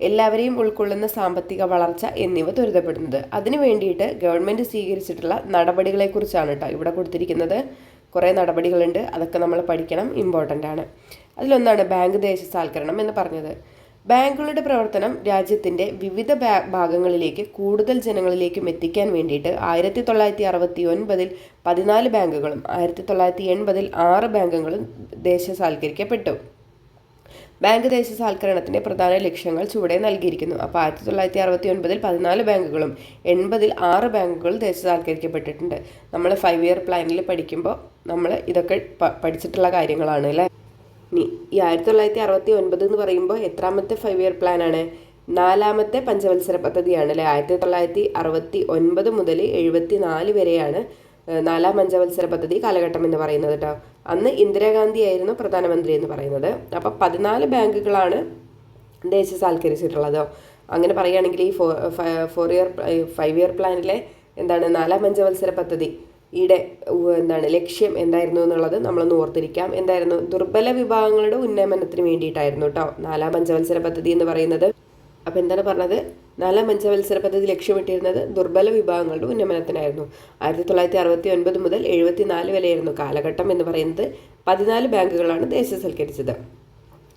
എല്ലാവരെയും ഉൾക്കൊള്ളുന്ന സാമ്പത്തിക വളർച്ച എന്നിവ ത്വരിതപ്പെടുന്നത്. അതിനു വേണ്ടിയിട്ട് ഗവൺമെന്റ് സ്വീകരിച്ചിട്ടുള്ള നടപടികളെക്കുറിച്ചാണ് കേട്ടോ ഇവിടെ കൊടുത്തിരിക്കുന്നത്. കുറേ നടപടികളുണ്ട്. അതൊക്കെ നമ്മൾ പഠിക്കണം. ഇമ്പോർട്ടന്റ് ആണ്. അതിലൊന്നാണ് ബാങ്ക് ദേശസാൽക്കരണം എന്ന് പറഞ്ഞത്. ബാങ്കുകളുടെ പ്രവർത്തനം രാജ്യത്തിന്റെ വിവിധ ഭാഗങ്ങളിലേക്ക് കൂടുതൽ ജനങ്ങളിലേക്കും എത്തിക്കാൻ വേണ്ടിയിട്ട് ആയിരത്തി തൊള്ളായിരത്തി അറുപത്തി ഒൻപതിൽ പതിനാല് ബാങ്കുകളും ആയിരത്തി തൊള്ളായിരത്തി എൺപതിൽ ആറ് ബാങ്കുകളും ദേശസാൽക്കരിക്കപ്പെട്ടു. ബാങ്ക് ദേശസാൽക്കരണത്തിന്റെ പ്രധാന ലക്ഷ്യങ്ങൾ ചുവടെ നൽകിയിരിക്കുന്നു. അപ്പോൾ ആയിരത്തി തൊള്ളായിരത്തി അറുപത്തി ഒൻപതിൽ പതിനാല് ബാങ്കുകളും എൺപതിൽ ആറ് ബാങ്കുകൾ ദേശസാൽക്കരിക്കപ്പെട്ടിട്ടുണ്ട്. നമ്മൾ ഫൈവ് ഇയർ പ്ലാനിൽ പഠിക്കുമ്പോൾ നമ്മൾ ഇതൊക്കെ പഠിച്ചിട്ടുള്ള കാര്യങ്ങളാണ് അല്ലേ? ഇനി ഈ ആയിരത്തി തൊള്ളായിരത്തി അറുപത്തി ഒൻപത് എന്ന് പറയുമ്പോൾ എത്രാമത്തെ ഫൈവ് ഇയർ പ്ലാനാണ് നാലാമത്തെ പഞ്ചവത്സര പദ്ധതിയാണ് അല്ലേ? ആയിരത്തി തൊള്ളായിരത്തി അറുപത്തി ഒൻപത് മുതൽ എഴുപത്തി നാല് വരെയാണ് നാലാം പഞ്ചവത്സര പദ്ധതി കാലഘട്ടം എന്ന് പറയുന്നത് കേട്ടോ. അന്ന് ഇന്ദിരാഗാന്ധി ആയിരുന്നു പ്രധാനമന്ത്രി എന്ന് പറയുന്നത്. അപ്പോൾ പതിനാല് ബാങ്കുകളാണ് ദേശസാൽക്കരിച്ചിട്ടുള്ളത് അങ്ങനെ പറയുകയാണെങ്കിൽ ഈ four four year five year പ്ലാനിലെ എന്താണ് നാലാം പഞ്ചവത്സര പദ്ധതി ഈടെ എന്താണ് ലക്ഷ്യം എന്തായിരുന്നു എന്നുള്ളത് നമ്മളൊന്ന് ഓർത്തിരിക്കാം. എന്തായിരുന്നു? ദുർബല വിഭാഗങ്ങളുടെ ഉന്നമനത്തിന് വേണ്ടിയിട്ടായിരുന്നു കേട്ടോ നാലാം പഞ്ചവത്സര പദ്ധതി എന്ന് പറയുന്നത്. അപ്പോൾ എന്താണ് പറഞ്ഞത്? നാലാം പഞ്ചവത്സര പദ്ധതി ലക്ഷ്യമിട്ടിരുന്നത് ദുർബല വിഭാഗങ്ങളുടെ ഉന്നമനത്തിനായിരുന്നു. ആയിരത്തി തൊള്ളായിരത്തി അറുപത്തി ഒൻപത് മുതൽ എഴുപത്തി നാല് വരെയായിരുന്നു കാലഘട്ടം എന്ന് പറയുന്നത് പതിനാല് ബാങ്കുകളാണ് ദേശസൽക്കരിച്ചത്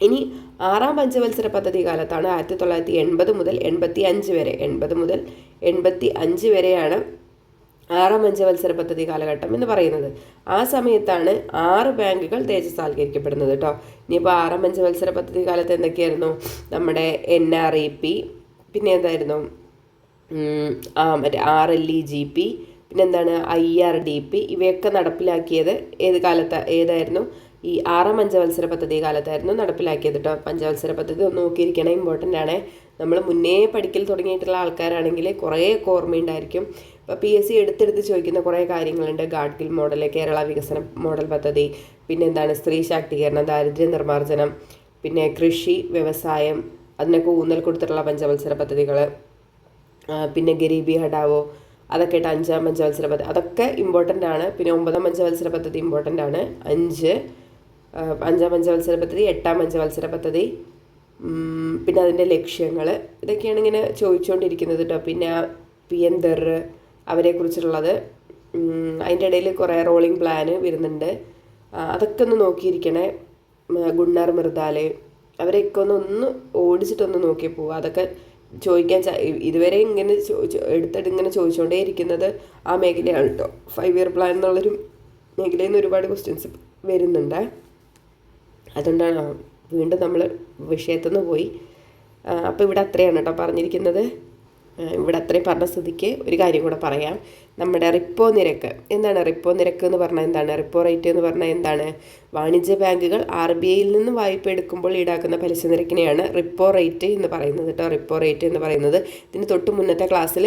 ഇനി ആറാം പഞ്ചവത്സര പദ്ധതി കാലത്താണ് ആയിരത്തി തൊള്ളായിരത്തി എൺപത് മുതൽ എൺപത്തി അഞ്ച് വരെ എൺപത് മുതൽ എൺപത്തി അഞ്ച് വരെയാണ് ആറാം പഞ്ചവത്സര പദ്ധതി കാലഘട്ടം എന്ന് പറയുന്നത്. ആ സമയത്താണ് ആറ് ബാങ്കുകൾ ദേശസാൽക്കരിക്കപ്പെടുന്നത് കേട്ടോ. ഇനിയിപ്പോൾ ആറാം പഞ്ചവത്സര പദ്ധതി കാലത്ത് എന്തൊക്കെയായിരുന്നു? നമ്മുടെ എൻ ആർ ഇ പി പിന്നെ എന്തായിരുന്നു ആ മറ്റേ R L E G P പിന്നെ എന്താണ് ഐ ആർ ഡി പി ഇവയൊക്കെ നടപ്പിലാക്കിയത് ഏത് കാലത്ത് ഏതായിരുന്നു? ഈ ആറാം പഞ്ചവത്സര പദ്ധതി കാലത്തായിരുന്നു നടപ്പിലാക്കിയത് കേട്ടോ പഞ്ചവത്സര പദ്ധതി ഒന്ന് നോക്കിയിരിക്കണം ഇമ്പോർട്ടന്റ് ആണ്. നമ്മൾ മുന്നേ പഠിക്കൽ തുടങ്ങിയിട്ടുള്ള ആൾക്കാരാണെങ്കിൽ കുറേ ഓർമ്മയുണ്ടായിരിക്കും. ഇപ്പോൾ പി എസ് സി എടുത്തെടുത്ത് ചോദിക്കുന്ന കുറേ കാര്യങ്ങളുണ്ട്. ഗാഡ്ഗിൽ മോഡൽ കേരള വികസന മോഡൽ പദ്ധതി പിന്നെ എന്താണ് സ്ത്രീ ശാക്തീകരണം ദാരിദ്ര്യ നിർമ്മാർജനം പിന്നെ കൃഷി വ്യവസായം അതിനൊക്കെ ഊന്നൽ കൊടുത്തിട്ടുള്ള പഞ്ചവത്സര പദ്ധതികൾ പിന്നെ ഗരീബി ഹഡാവോ അതൊക്കെ ആയിട്ട് അഞ്ചാം പഞ്ചവത്സര പദ്ധതി അതൊക്കെ ഇമ്പോർട്ടന്റ് ആണ്. പിന്നെ ഒമ്പതാം പഞ്ചവത്സര പദ്ധതി ഇമ്പോർട്ടന്റ് ആണ്. അഞ്ച് അഞ്ചാം പഞ്ചവത്സര പദ്ധതി എട്ടാം പഞ്ചവത്സര പദ്ധതി പിന്നെ അതിന്റെ ലക്ഷ്യങ്ങൾ ഇതൊക്കെയാണ് ഇങ്ങനെ ചോദിച്ചുകൊണ്ടിരിക്കുന്നത് കേട്ടോ പിന്നെ പി എൻ ദർ അവരെക്കുറിച്ചുള്ളത് അതിന്റെ ഇടയിൽ കുറേ റോളിംഗ് പ്ലാന് വരുന്നുണ്ട്. അതൊക്കെ ഒന്ന് നോക്കിയിരിക്കണേ. ഗുണ്ണാർ മൃദാൽ അവരെയൊക്കെ ഒന്ന് ഒന്ന് ഓടിച്ചിട്ടൊന്ന് നോക്കി പോവുക. അതൊക്കെ ചോദിക്കാൻ ഇതുവരെ ഇങ്ങനെ എടുത്തിട്ട് ഇങ്ങനെ ചോദിച്ചുകൊണ്ടേ ഇരിക്കുന്നത് ആ മേഖലയാണ് കേട്ടോ ഫൈവ് ഇയർ പ്ലാൻ എന്നുള്ളൊരു മേഖലയിൽ നിന്ന് ഒരുപാട് ക്വസ്റ്റ്യൻസ് വരുന്നുണ്ട്. അതുകൊണ്ടാണ് വീണ്ടും നമ്മൾ വിഷയത്തു നിന്ന് പോയി അപ്പോൾ ഇവിടെ അത്രയാണ് കേട്ടോ പറഞ്ഞിരിക്കുന്നത്. ഇവിടെ അത്രയും പറഞ്ഞ സ്ഥിതിക്ക് ഒരു കാര്യം കൂടെ പറയാം. നമ്മുടെ റിപ്പോ നിരക്ക്. എന്താണ് റിപ്പോ നിരക്ക് എന്ന് പറഞ്ഞാൽ എന്താണ്? റിപ്പോ റേറ്റ് എന്ന് പറഞ്ഞാൽ എന്താണ്? വാണിജ്യ ബാങ്കുകൾ ആർ ബി ഐയിൽ നിന്ന് വായ്പ എടുക്കുമ്പോൾ ഈടാക്കുന്ന പലിശ നിരക്കിനെയാണ് റിപ്പോ റേറ്റ് എന്ന് പറയുന്നത് കേട്ടോ റിപ്പോ റേറ്റ് എന്ന് പറയുന്നത് ഇതിന് തൊട്ട് മുന്നത്തെ ക്ലാസ്സിൽ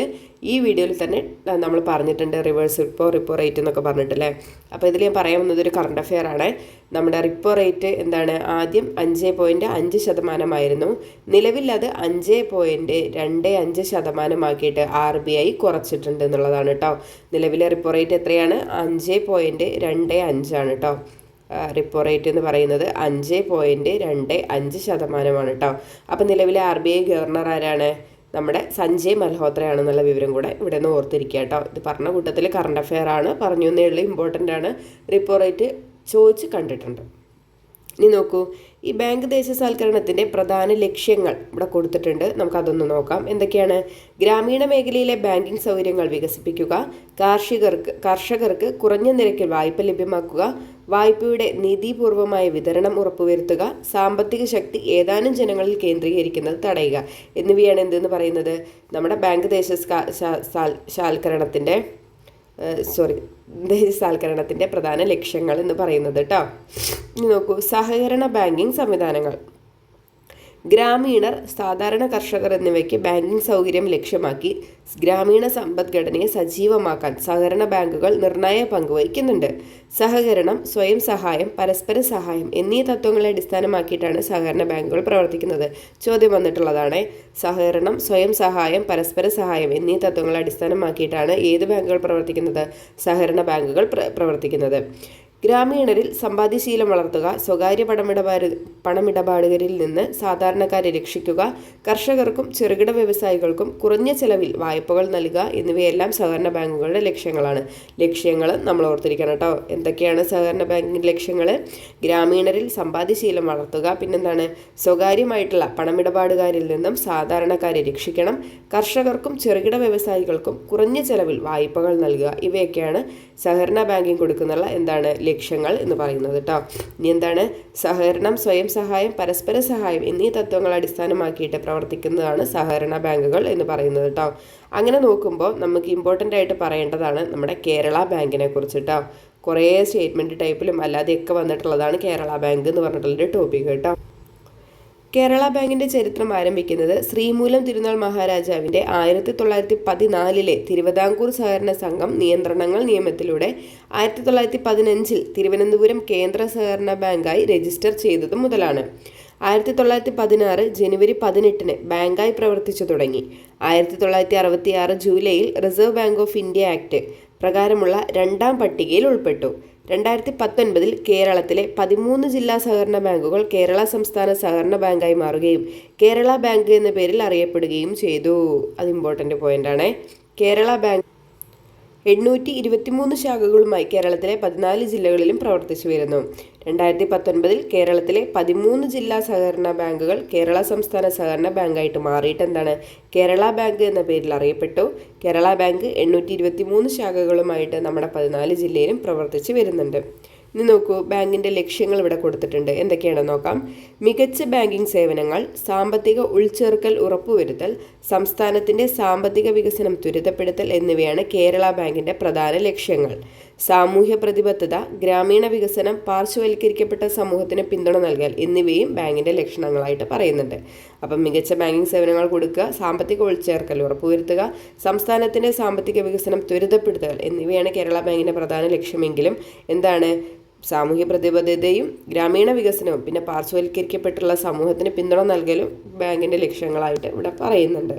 ഈ വീഡിയോയിൽ തന്നെ നമ്മൾ പറഞ്ഞിട്ടുണ്ട് റിവേഴ്സ് റിപ്പോ റിപ്പോ റേറ്റ് എന്നൊക്കെ പറഞ്ഞിട്ടല്ലേ അപ്പോൾ ഇതിൽ ഞാൻ പറയാൻ വന്നത് ഒരു കറണ്ട് അഫെയർ ആണ്. നമ്മുടെ റിപ്പോ റേറ്റ് എന്താണ്? ആദ്യം അഞ്ച് പോയിന്റ് അഞ്ച് ശതമാനമായിരുന്നു. നിലവിൽ അത് അഞ്ച് പോയിന്റ് രണ്ട് അഞ്ച് ശതമാനമാക്കിയിട്ട് ആർ ബി ഐ കുറച്ചിട്ടുണ്ട് എന്നുള്ളതാണ് കേട്ടോ നിലവിലെ റിപ്പോ റേറ്റ് എത്രയാണ്? അഞ്ച് പോയിന്റ് രണ്ട് അഞ്ചാണ് കേട്ടോ റിപ്പോ റേറ്റ് എന്ന് പറയുന്നത് അഞ്ച് പോയിന്റ് രണ്ട് അഞ്ച് ശതമാനമാണ് കേട്ടോ അപ്പോൾ നിലവിലെ ആർ ബി ഐ ഗവർണർ ആരാണ്? നമ്മുടെ സഞ്ജയ് മൽഹോത്രയാണെന്നുള്ള വിവരം കൂടെ ഇവിടെ നിന്ന് ഓർത്തിരിക്കുക കേട്ടോ ഇത് പറഞ്ഞ കൂട്ടത്തിൽ കറണ്ട് അഫെയർ ആണ്. പറഞ്ഞു എന്നേ ഉള്ളൂ ഇമ്പോർട്ടന്റ് ആണ്. റിപ്പോ റേറ്റ് ചോദിച്ച് കണ്ടിട്ടുണ്ട്. ഇനി നോക്കൂ ഈ ബാങ്ക് ദേശസാൽക്കരണത്തിന്റെ പ്രധാന ലക്ഷ്യങ്ങൾ ഇവിടെ കൊടുത്തിട്ടുണ്ട്. നമുക്കതൊന്ന് നോക്കാം. എന്തൊക്കെയാണ്? ഗ്രാമീണ മേഖലയിലെ ബാങ്കിംഗ് സൗകര്യങ്ങൾ വികസിപ്പിക്കുക കാർഷികർക്ക് കർഷകർക്ക് കുറഞ്ഞ നിരക്കിൽ വായ്പ ലഭ്യമാക്കുക വായ്പയുടെ നീതിപൂർവമായ വിതരണം ഉറപ്പുവരുത്തുക സാമ്പത്തിക ശക്തി ഏതാനും ജനങ്ങളിൽ കേന്ദ്രീകരിക്കുന്നത് തടയുക. എന്നിവയാണ് എന്തെന്ന് പറയുന്നത്? നമ്മുടെ ബാങ്ക് ദേശസാൽക്കരണത്തിന്റെ സോറി ദേശസാൽക്കരണത്തിന്റെ പ്രധാന ലക്ഷ്യങ്ങൾ എന്ന് പറയുന്നത് കേട്ടോ നോക്കൂ സഹകരണ ബാങ്കിങ് സംവിധാനങ്ങൾ. ഗ്രാമീണർ സാധാരണ കർഷകർ എന്നിവയ്ക്ക് ബാങ്കിംഗ് സൗകര്യം ലക്ഷ്യമാക്കി ഗ്രാമീണ സമ്പദ്ഘടനയെ സജീവമാക്കാൻ സഹകരണ ബാങ്കുകൾ നിർണായക പങ്ക് വഹിക്കുന്നുണ്ട്. സഹകരണം സ്വയം സഹായം പരസ്പര സഹായം എന്നീ തത്വങ്ങളെ അടിസ്ഥാനമാക്കിയിട്ടാണ് സഹകരണ ബാങ്കുകൾ പ്രവർത്തിക്കുന്നത്. ചോദ്യം വന്നിട്ടുള്ളതാണ് സഹകരണം സ്വയം സഹായം പരസ്പര സഹായം എന്നീ തത്വങ്ങളെ അടിസ്ഥാനമാക്കിയിട്ടാണ് ഏത് ബാങ്കുകൾ പ്രവർത്തിക്കുന്നത്? സഹകരണ ബാങ്കുകൾ പ്രവർത്തിക്കുന്നത്. ഗ്രാമീണരിൽ സമ്പാദ്യശീലം വളർത്തുക സ്വകാര്യ പണമിടപാട് പണമിടപാടുകരിൽ നിന്ന് സാധാരണക്കാരെ രക്ഷിക്കുക കർഷകർക്കും ചെറുകിട വ്യവസായികൾക്കും കുറഞ്ഞ ചെലവിൽ വായ്പകൾ നൽകുക എന്നിവയെല്ലാം സഹകരണ ബാങ്കുകളുടെ ലക്ഷ്യങ്ങളാണ്. ലക്ഷ്യങ്ങൾ നമ്മൾ ഓർത്തിരിക്കണം കേട്ടോ. എന്തൊക്കെയാണ് സഹകരണ ബാങ്കിന്റെ ലക്ഷ്യങ്ങൾ ഗ്രാമീണരിൽ സമ്പാദ്യശീലം വളർത്തുക പിന്നെന്താണ്? സ്വകാര്യമായിട്ടുള്ള പണമിടപാടുകാരിൽ നിന്നും സാധാരണക്കാരെ രക്ഷിക്കണം കർഷകർക്കും ചെറുകിട വ്യവസായികൾക്കും കുറഞ്ഞ ചെലവിൽ വായ്പകൾ നൽകുക. ഇവയൊക്കെയാണ് സഹകരണ ബാങ്കിങ് കൊടുക്കുന്നുള്ള എന്താണ് ലക്ഷ്യങ്ങൾ എന്ന് പറയുന്നത് കേട്ടോ ഇനി എന്താണ്? സഹകരണം സ്വയം സഹായം പരസ്പര സഹായം എന്നീ തത്വങ്ങൾ അടിസ്ഥാനമാക്കിയിട്ട് പ്രവർത്തിക്കുന്നതാണ് സഹകരണ ബാങ്കുകൾ എന്ന് പറയുന്നത് കേട്ടോ അങ്ങനെ നോക്കുമ്പോൾ നമുക്ക് ഇമ്പോർട്ടന്റ് ആയിട്ട് പറയേണ്ടതാണ് നമ്മുടെ കേരള ബാങ്കിനെ കുറിച്ച് കേട്ടോ കുറേ സ്റ്റേറ്റ്മെന്റ് ടൈപ്പിലും അല്ലാതെയൊക്കെ വന്നിട്ടുള്ളതാണ് കേരള ബാങ്ക് എന്ന് പറഞ്ഞിട്ടുള്ളൊരു ടോപ്പിക് കേട്ടോ കേരള ബാങ്കിന്റെ ചരിത്രം ആരംഭിക്കുന്നത് ശ്രീമൂലം തിരുനാൾ മഹാരാജാവിന്റെ ആയിരത്തി തൊള്ളായിരത്തി പതിനാലിലെ തിരുവിതാംകൂർ സഹകരണ സംഘം നിയന്ത്രണങ്ങൾ നിയമത്തിലൂടെ ആയിരത്തി തൊള്ളായിരത്തി പതിനഞ്ചിൽ തിരുവനന്തപുരം കേന്ദ്ര സഹകരണ ബാങ്കായി രജിസ്റ്റർ ചെയ്തത് മുതലാണ്. ആയിരത്തി തൊള്ളായിരത്തി പതിനാറ് ജനുവരി പതിനെട്ടിന് ബാങ്കായി പ്രവർത്തിച്ചു തുടങ്ങി. ആയിരത്തി തൊള്ളായിരത്തി അറുപത്തി ആറ് ജൂലൈയിൽ reserve bank of India act പ്രകാരമുള്ള രണ്ടാം പട്ടികയിൽ ഉൾപ്പെട്ടു. രണ്ടായിരത്തി പത്തൊൻപതിൽ കേരളത്തിലെ പതിമൂന്ന് ജില്ലാ സഹകരണ ബാങ്കുകൾ കേരള സംസ്ഥാന സഹകരണ ബാങ്കായി മാറുകയും കേരള ബാങ്ക് എന്ന പേരിൽ അറിയപ്പെടുകയും ചെയ്തു. അത് ഇമ്പോർട്ടന്റ് പോയിന്റാണ് കേരള ബാങ്ക് എണ്ണൂറ്റി ഇരുപത്തിമൂന്ന് ശാഖകളുമായി കേരളത്തിലെ പതിനാല് ജില്ലകളിലും പ്രവർത്തിച്ചു വരുന്നു. രണ്ടായിരത്തി പത്തൊൻപതിൽ കേരളത്തിലെ പതിമൂന്ന് ജില്ലാ സഹകരണ ബാങ്കുകൾ കേരള സംസ്ഥാന സഹകരണ ബാങ്കായിട്ട് മാറിയിട്ട് എന്താണ്? കേരള ബാങ്ക് എന്ന പേരിൽ അറിയപ്പെട്ടു. കേരള ബാങ്ക് എണ്ണൂറ്റി ഇരുപത്തി മൂന്ന് ശാഖകളുമായിട്ട് നമ്മുടെ പതിനാല് ജില്ലയിലും പ്രവർത്തിച്ച് വരുന്നുണ്ട്. ഇനി നോക്കൂ ബാങ്കിന്റെ ലക്ഷ്യങ്ങൾ ഇവിടെ കൊടുത്തിട്ടുണ്ട്. എന്തൊക്കെയാണെന്ന് നോക്കാം. മികച്ച ബാങ്കിംഗ് സേവനങ്ങൾ സാമ്പത്തിക ഉൾച്ചേർക്കൽ ഉറപ്പുവരുത്തൽ സംസ്ഥാനത്തിന്റെ സാമ്പത്തിക വികസനം ത്വരിതപ്പെടുത്തൽ എന്നിവയാണ് കേരള ബാങ്കിന്റെ പ്രധാന ലക്ഷ്യങ്ങൾ. സാമൂഹ്യ പ്രതിബദ്ധത ഗ്രാമീണ വികസനം പാർശ്വവൽക്കരിക്കപ്പെട്ട സമൂഹത്തിന് പിന്തുണ നൽകൽ എന്നിവയും ബാങ്കിന്റെ ലക്ഷണങ്ങളായിട്ട് പറയുന്നുണ്ട്. അപ്പം മികച്ച ബാങ്കിംഗ് സേവനങ്ങൾ കൊടുക്കുക സാമ്പത്തിക ഒഴിച്ചേർക്കൽ ഉറപ്പുവരുത്തുക സംസ്ഥാനത്തിന്റെ സാമ്പത്തിക വികസനം ത്വരിതപ്പെടുത്തുക എന്നിവയാണ് കേരള ബാങ്കിന്റെ പ്രധാന ലക്ഷ്യമെങ്കിലും. എന്താണ്? സാമൂഹ്യ പ്രതിബദ്ധതയും ഗ്രാമീണ വികസനവും പിന്നെ പാർശ്വവൽക്കരിക്കപ്പെട്ടുള്ള സമൂഹത്തിന് പിന്തുണ നൽകലും ബാങ്കിന്റെ ലക്ഷ്യങ്ങളായിട്ട് ഇവിടെ പറയുന്നുണ്ട്.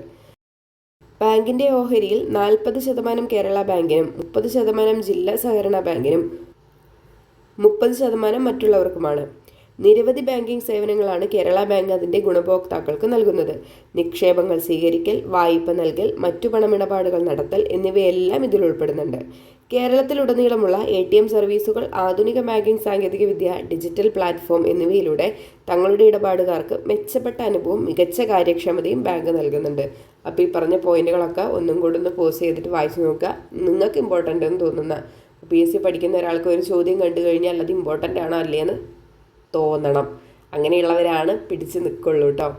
ബാങ്കിന്റെ ഓഹരിയിൽ നാൽപ്പത് ശതമാനം കേരള ബാങ്കിനും മുപ്പത് ശതമാനം ജില്ലാ സഹകരണ ബാങ്കിനും മുപ്പത് ശതമാനം മറ്റുള്ളവർക്കുമാണ്. നിരവധി ബാങ്കിംഗ് സേവനങ്ങളാണ് കേരള ബാങ്ക് അതിന്റെ ഗുണഭോക്താക്കൾക്ക് നൽകുന്നത്. നിക്ഷേപങ്ങൾ സ്വീകരിക്കൽ വായ്പ നൽകൽ മറ്റു പണമിടപാടുകൾ നടത്തൽ എന്നിവയെല്ലാം ഇതിൽ ഉൾപ്പെടുന്നുണ്ട്. കേരളത്തിലുടനീളമുള്ള എ ടി എം സർവീസുകൾ ആധുനിക ബാങ്കിംഗ് സാങ്കേതികവിദ്യ ഡിജിറ്റൽ പ്ലാറ്റ്ഫോം എന്നിവയിലൂടെ തങ്ങളുടെ ഇടപാടുകാർക്ക് മെച്ചപ്പെട്ട അനുഭവം മികച്ച കാര്യക്ഷമതയും ബാങ്ക് നൽകുന്നുണ്ട്. അപ്പോൾ ഈ പറഞ്ഞ പോയിന്റുകളൊക്കെ ഒന്നും കൂടെ ഒന്ന് പോസ് ചെയ്തിട്ട് വായിച്ചു നോക്കുക. നിങ്ങൾക്ക് ഇമ്പോർട്ടന്റ് എന്ന് തോന്നുന്ന പി എസ് സി പഠിക്കുന്ന ഒരാൾക്ക് ഒരു ചോദ്യം കണ്ടു കഴിഞ്ഞാൽ അത് ഇമ്പോർട്ടന്റ് ആണോ അല്ലേന്ന് തോന്നണം. അങ്ങനെയുള്ളവരാണ് പിടിച്ച് നിൽക്കുള്ളൂ കേട്ടോ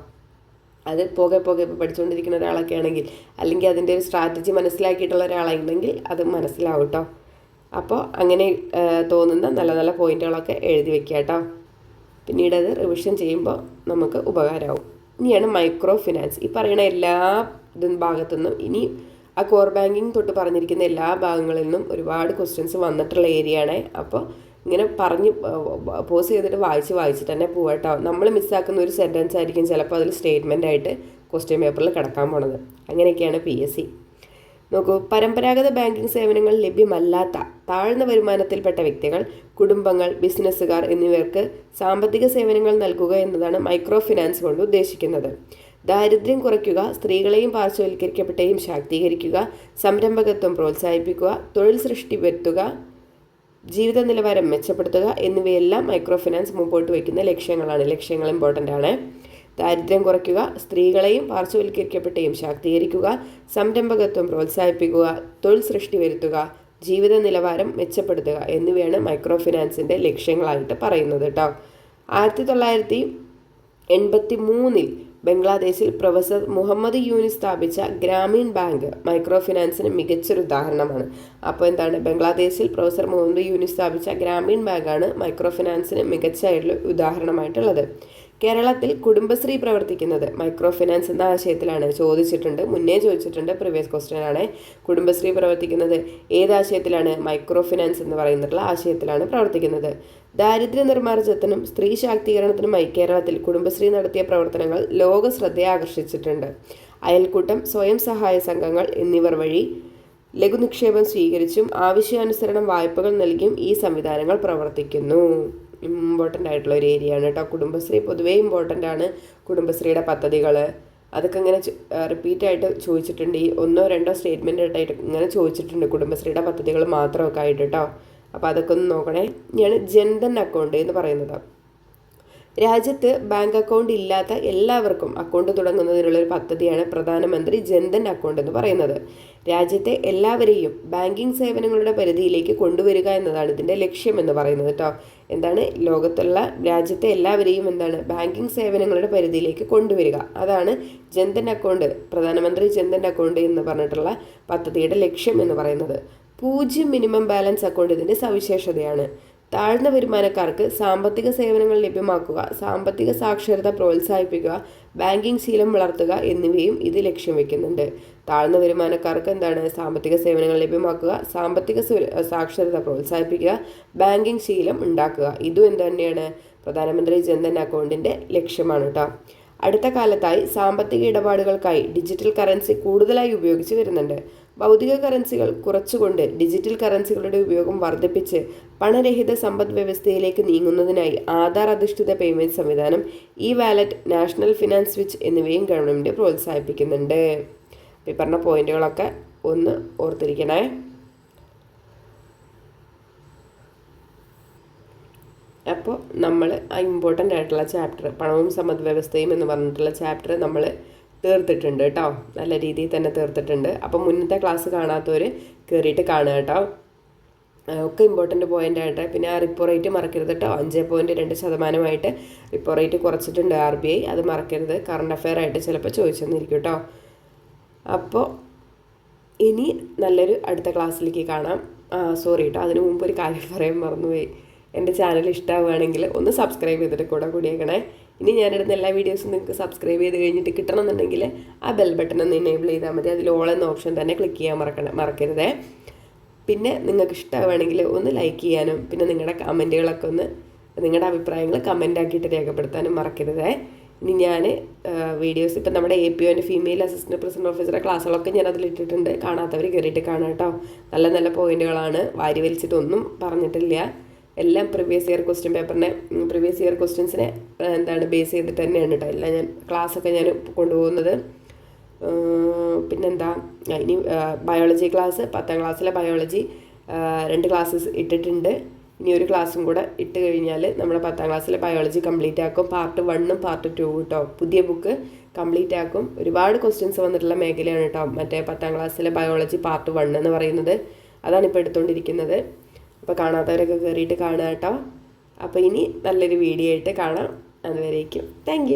അത് പോകെ പോകെ ഇപ്പോൾ പഠിച്ചുകൊണ്ടിരിക്കുന്ന ഒരാളൊക്കെ ആണെങ്കിൽ അല്ലെങ്കിൽ അതിന്റെ ഒരു സ്ട്രാറ്റജി മനസ്സിലാക്കിയിട്ടുള്ള ഒരാളാണെങ്കിൽ അത് മനസ്സിലാവും കേട്ടോ അപ്പോൾ അങ്ങനെ തോന്നുന്ന നല്ല നല്ല പോയിന്റുകളൊക്കെ എഴുതി വെക്കുക കേട്ടോ പിന്നീട് അത് റിവിഷൻ ചെയ്യുമ്പോൾ നമുക്ക് ഉപകാരമാവും. ഇനിയാണ് മൈക്രോ ഫിനാൻസ് ഈ പറയുന്ന എല്ലാ ഇതും ഭാഗത്തുനിന്നും ഇനി ആ കോർ ബാങ്കിങ് തൊട്ട് പറഞ്ഞിരിക്കുന്ന എല്ലാ ഭാഗങ്ങളിൽ നിന്നും ഒരുപാട് ക്വസ്റ്റ്യൻസ് വന്നിട്ടുള്ള ഏരിയയാണ് അപ്പോൾ ഇങ്ങനെ പറഞ്ഞ് പോസ് ചെയ്തിട്ട് വായിച്ച് വായിച്ചിട്ട് തന്നെ പോവാട്ടോ നമ്മൾ മിസ്സാക്കുന്ന ഒരു സെന്റൻസ് ആയിരിക്കും ചിലപ്പോൾ അതിൽ സ്റ്റേറ്റ്മെന്റ് ആയിട്ട് ക്വസ്റ്റ്യൻ പേപ്പറിൽ കിടക്കാൻ പോണത്. അങ്ങനെയൊക്കെയാണ് പി എസ് സി നോക്കൂ പരമ്പരാഗത ബാങ്കിംഗ് സേവനങ്ങൾ ലഭ്യമല്ലാത്ത താഴ്ന്ന വരുമാനത്തിൽപ്പെട്ട വ്യക്തികൾ കുടുംബങ്ങൾ ബിസിനസ്സുകാർ എന്നിവർക്ക് സാമ്പത്തിക സേവനങ്ങൾ നൽകുക എന്നതാണ് മൈക്രോ ഫിനാൻസ് കൊണ്ട് ഉദ്ദേശിക്കുന്നത്. ദാരിദ്ര്യം കുറയ്ക്കുക സ്ത്രീകളെയും പാർശ്വവൽക്കരിക്കപ്പെട്ടെയും ശാക്തീകരിക്കുക സംരംഭകത്വം പ്രോത്സാഹിപ്പിക്കുക തൊഴിൽ സൃഷ്ടി വരുത്തുക ജീവിത നിലവാരം മെച്ചപ്പെടുത്തുക എന്നിവയെല്ലാം മൈക്രോ ഫിനാൻസ് മുമ്പോട്ട് വയ്ക്കുന്ന ലക്ഷ്യങ്ങളാണ്. ലക്ഷ്യങ്ങൾ ഇമ്പോർട്ടന്റ് ആണ്. ദാരിദ്ര്യം കുറയ്ക്കുക സ്ത്രീകളെയും പാർശ്വവൽക്കരിക്കപ്പെട്ടെയും ശാക്തീകരിക്കുക സംരംഭകത്വം പ്രോത്സാഹിപ്പിക്കുക തൊഴിൽ സൃഷ്ടി വരുത്തുക ജീവിത നിലവാരം മെച്ചപ്പെടുത്തുക എന്നിവയാണ് മൈക്രോ ഫിനാൻസിന്റെ ലക്ഷ്യങ്ങളായിട്ട് പറയുന്നത് കേട്ടോ ആയിരത്തി തൊള്ളായിരത്തി എൺപത്തി മൂന്നിൽ ബംഗ്ലാദേശിൽ പ്രൊഫസർ മുഹമ്മദ് യൂനി സ്ഥാപിച്ച ഗ്രാമീൺ ബാങ്ക് മൈക്രോ ഫിനാൻസിന് മികച്ചൊരു ഉദാഹരണമാണ്. അപ്പോൾ എന്താണ്? ബംഗ്ലാദേശിൽ പ്രൊഫസർ മുഹമ്മദ് യൂനി സ്ഥാപിച്ച ഗ്രാമീൺ ബാങ്കാണ് മൈക്രോ ഫിനാൻസിന് മികച്ചായിട്ടുള്ള ഉദാഹരണമായിട്ടുള്ളത്. കേരളത്തിൽ കുടുംബശ്രീ പ്രവർത്തിക്കുന്നത് മൈക്രോ ഫിനാൻസ് എന്ന ആശയത്തിലാണ്. ചോദിച്ചിട്ടുണ്ട് മുന്നേ ചോദിച്ചിട്ടുണ്ട് പ്രീവിയസ് ക്വസ്റ്റ്യൻ ആണ് കുടുംബശ്രീ പ്രവർത്തിക്കുന്നത് ഏത് ആശയത്തിലാണ് മൈക്രോ ഫിനാൻസ് എന്ന് പറയുന്നിട്ടുള്ള ആശയത്തിലാണ് പ്രവർത്തിക്കുന്നത്. ദാരിദ്ര്യ നിർമ്മാർജത്തിനും സ്ത്രീ ശാക്തീകരണത്തിനുമായി കേരളത്തിൽ കുടുംബശ്രീ നടത്തിയ പ്രവർത്തനങ്ങൾ ലോക ശ്രദ്ധയെ ആകർഷിച്ചിട്ടുണ്ട്. അയൽക്കൂട്ടം സ്വയം സഹായ സംഘങ്ങൾ എന്നിവർ വഴി ലഘുനിക്ഷേപം സ്വീകരിച്ചും ആവശ്യാനുസരണം വായ്പകൾ നൽകിയും ഈ സംവിധാനങ്ങൾ പ്രവർത്തിക്കുന്നു. ഇമ്പോർട്ടന്റ് ആയിട്ടുള്ള ഒരു ഏരിയ ആണ് കേട്ടോ. കുടുംബശ്രീ പൊതുവേ ഇമ്പോർട്ടന്റ് ആണ്. കുടുംബശ്രീയുടെ പദ്ധതികൾ അതൊക്കെ ഇങ്ങനെ റിപ്പീറ്റ് ആയിട്ട് ചോദിച്ചിട്ടുണ്ട്. ഈ ഒന്നോ രണ്ടോ സ്റ്റേറ്റ്മെന്റ് ആയിട്ട് ഇങ്ങനെ ചോദിച്ചിട്ടുണ്ട് കുടുംബശ്രീയുടെ പദ്ധതികൾ മാത്രമൊക്കെ ആയിട്ട് കേട്ടോ. അപ്പോൾ അതൊക്കെ ഒന്ന് നോക്കണേ. ഞാൻ ജൻധൻ അക്കൗണ്ട് എന്ന് പറയുന്നത്. രാജ്യത്ത് ബാങ്ക് അക്കൗണ്ട് ഇല്ലാത്ത എല്ലാവർക്കും അക്കൗണ്ട് തുടങ്ങുന്നതിനുള്ളൊരു പദ്ധതിയാണ് പ്രധാനമന്ത്രി ജൻധൻ അക്കൗണ്ട് എന്ന് പറയുന്നത്. രാജ്യത്തെ എല്ലാവരെയും ബാങ്കിങ് സേവനങ്ങളുടെ പരിധിയിലേക്ക് കൊണ്ടുവരിക എന്നതാണ് ഇതിന്റെ ലക്ഷ്യമെന്ന് പറയുന്നത് കേട്ടോ. എന്താണ്? ലോകത്തുള്ള രാജ്യത്തെ എല്ലാവരെയും എന്താണ്? ബാങ്കിങ് സേവനങ്ങളുടെ പരിധിയിലേക്ക് കൊണ്ടുവരിക. അതാണ് ജൻധൻ അക്കൗണ്ട് പ്രധാനമന്ത്രി ജൻധൻ അക്കൗണ്ട് എന്ന് പറഞ്ഞിട്ടുള്ള പദ്ധതിയുടെ ലക്ഷ്യം എന്ന് പറയുന്നത്. പൂജ്യം മിനിമം ബാലൻസ് അക്കൗണ്ട് ഇതിന്റെ സവിശേഷതയാണ്. താഴ്ന്ന വരുമാനക്കാർക്ക് സാമ്പത്തിക സേവനങ്ങൾ ലഭ്യമാക്കുക സാമ്പത്തിക സാക്ഷരത പ്രോത്സാഹിപ്പിക്കുക ബാങ്കിംഗ് ശീലം വളർത്തുക എന്നിവയും ഇത് ലക്ഷ്യം വെക്കുന്നുണ്ട്. താഴ്ന്ന വരുമാനക്കാർക്ക് എന്താണ്? സാമ്പത്തിക സേവനങ്ങൾ ലഭ്യമാക്കുക സാമ്പത്തിക സാക്ഷരത പ്രോത്സാഹിപ്പിക്കുക ബാങ്കിംഗ് ശീലം ഉണ്ടാക്കുക. ഇതും എന്ത് തന്നെയാണ് പ്രധാനമന്ത്രി ജൻധൻ അക്കൗണ്ടിന്റെ ലക്ഷ്യമാണ് കേട്ടോ അടുത്ത കാലത്തായി സാമ്പത്തിക ഇടപാടുകൾക്കായി ഡിജിറ്റൽ കറൻസി കൂടുതലായി ഉപയോഗിച്ച് വരുന്നുണ്ട്. ഭൗതിക കറൻസികൾ കുറച്ചുകൊണ്ട് ഡിജിറ്റൽ കറൻസികളുടെ ഉപയോഗം വർദ്ധിപ്പിച്ച് പണരഹിത സമ്പദ് വ്യവസ്ഥയിലേക്ക് നീങ്ങുന്നതിനായി ആധാർ അധിഷ്ഠിത പേയ്മെന്റ് സംവിധാനം E wallet national finance switch എന്നിവയും ഗവൺമെന്റ് പ്രോത്സാഹിപ്പിക്കുന്നുണ്ട്. ഈ പറഞ്ഞ പോയിന്റുകളൊക്കെ ഒന്ന് ഓർത്തിരിക്കണേ. അപ്പോൾ നമ്മൾ ആ ഇമ്പോർട്ടന്റ് ആയിട്ടുള്ള ചാപ്റ്റർ പണവും സമ്പദ് വ്യവസ്ഥയും എന്ന് പറഞ്ഞിട്ടുള്ള ചാപ്റ്റർ നമ്മൾ തീർത്തിട്ടുണ്ട് കേട്ടോ. നല്ല രീതിയിൽ തന്നെ തീർത്തിട്ടുണ്ട്. അപ്പം മുന്നത്തെ ക്ലാസ് കാണാത്തവർ കയറിയിട്ട് കാണുക കേട്ടോ. ഒക്കെ ഇമ്പോർട്ടന്റ് പോയിന്റ് ആയിട്ട്. പിന്നെ ആ റിപ്പോ റേറ്റ് മറക്കരുത് കേട്ടോ. അഞ്ച് പോയിന്റ് രണ്ട് ശതമാനമായിട്ട് റിപ്പോ റേറ്റ് കുറച്ചിട്ടുണ്ട് ആർ ബി ഐ. അത് മറക്കരുത്. കറണ്ട് അഫെയർ ആയിട്ട് ചിലപ്പോൾ ചോദിച്ചെന്നിരിക്കും കേട്ടോ. അപ്പോൾ ഇനി നല്ലൊരു അടുത്ത ക്ലാസ്സിലേക്ക് കാണാം. സോറി കേട്ടോ. അതിനു മുമ്പ് ഒരു കാര്യം പറയാൻ മറന്നുപോയി. എന്റെ ചാനൽ ഇഷ്ടമാവുകയാണെങ്കിൽ ഒന്ന് സബ്സ്ക്രൈബ് ചെയ്തിട്ട് കൂടെ കൂടിയേക്കണേ. ഇനി ഞാനിടുന്ന എല്ലാ വീഡിയോസും നിങ്ങൾക്ക് സബ്സ്ക്രൈബ് ചെയ്ത് കഴിഞ്ഞിട്ട് കിട്ടണമെന്നുണ്ടെങ്കിൽ ആ ബെൽ ബട്ടൺ ഒന്ന് എനേബിൾ ചെയ്താൽ മതി. അതിൽ ഓൾ എന്ന ഓപ്ഷൻ തന്നെ ക്ലിക്ക് ചെയ്യാൻ മറക്കണം മറക്കരുതേ. പിന്നെ നിങ്ങൾക്ക് ഇഷ്ടമാണെങ്കിൽ ഒന്ന് ലൈക്ക് ചെയ്യാനും പിന്നെ നിങ്ങളുടെ കമന്റുകളൊക്കെ ഒന്ന് നിങ്ങളുടെ അഭിപ്രായങ്ങൾ കമന്റ് ആക്കിയിട്ട് രേഖപ്പെടുത്താനും മറക്കരുതേ. ഇനി ഞാൻ വീഡിയോസ് ഇപ്പം നമ്മുടെ എ പി ഒന്റെ ഫീമെയിൽ അസിസ്റ്റന്റ് പ്രസിഡന്റ് ഓഫീസറെ ക്ലാസ്സുകളൊക്കെ ഞാൻ അതിലിട്ടിട്ടുണ്ട് കാണാത്തവർ കയറിയിട്ട് കാണാം കേട്ടോ. നല്ല നല്ല പോയിന്റുകളാണ് വാരി വലിച്ചിട്ടൊന്നും പറഞ്ഞിട്ടില്ല. എല്ലാം പ്രീവിയസ് ഇയർ ക്വസ്റ്റ്യൻ പേപ്പറിനെ പ്രീവിയസ് ഇയർ ക്വസ്റ്റ്യൻസിനെ എന്താണ് ബേസ് ചെയ്തിട്ട് തന്നെയാണ് കേട്ടോ എല്ലാം ഞാൻ ക്ലാസ്സൊക്കെ ഞാൻ കൊണ്ടുപോകുന്നത്. പിന്നെന്താ ഇനി ബയോളജി ക്ലാസ് പത്താം ക്ലാസ്സിലെ ബയോളജി രണ്ട് ക്ലാസ്സസ് ഇട്ടിട്ടുണ്ട്. ഇനി ഒരു ക്ലാസ്സും കൂടെ ഇട്ട് കഴിഞ്ഞാൽ നമ്മൾ പത്താം ക്ലാസ്സിലെ ബയോളജി കംപ്ലീറ്റ് ആക്കും. പാർട്ട് വണ്ണും പാർട്ട് ടു കേട്ടോ പുതിയ ബുക്ക് കംപ്ലീറ്റ് ആക്കും. ഒരുപാട് ക്വസ്റ്റ്യൻസ് വന്നിട്ടുള്ള മേഖലയാണ് കേട്ടോ മറ്റേ പത്താം ക്ലാസ്സിലെ ബയോളജി പാർട്ട് വൺ എന്ന് പറയുന്നത്. അതാണ് ഇപ്പോൾ എടുത്തുകൊണ്ടിരിക്കുന്നത് അപ്പോൾ കാണാത്തവരൊക്കെ കയറിയിട്ട് കാണുക കേട്ടോ. അപ്പോൾ ഇനി നല്ലൊരു വീഡിയോ ആയിട്ട് കാണാം. അതുവരേക്കും. താങ്ക്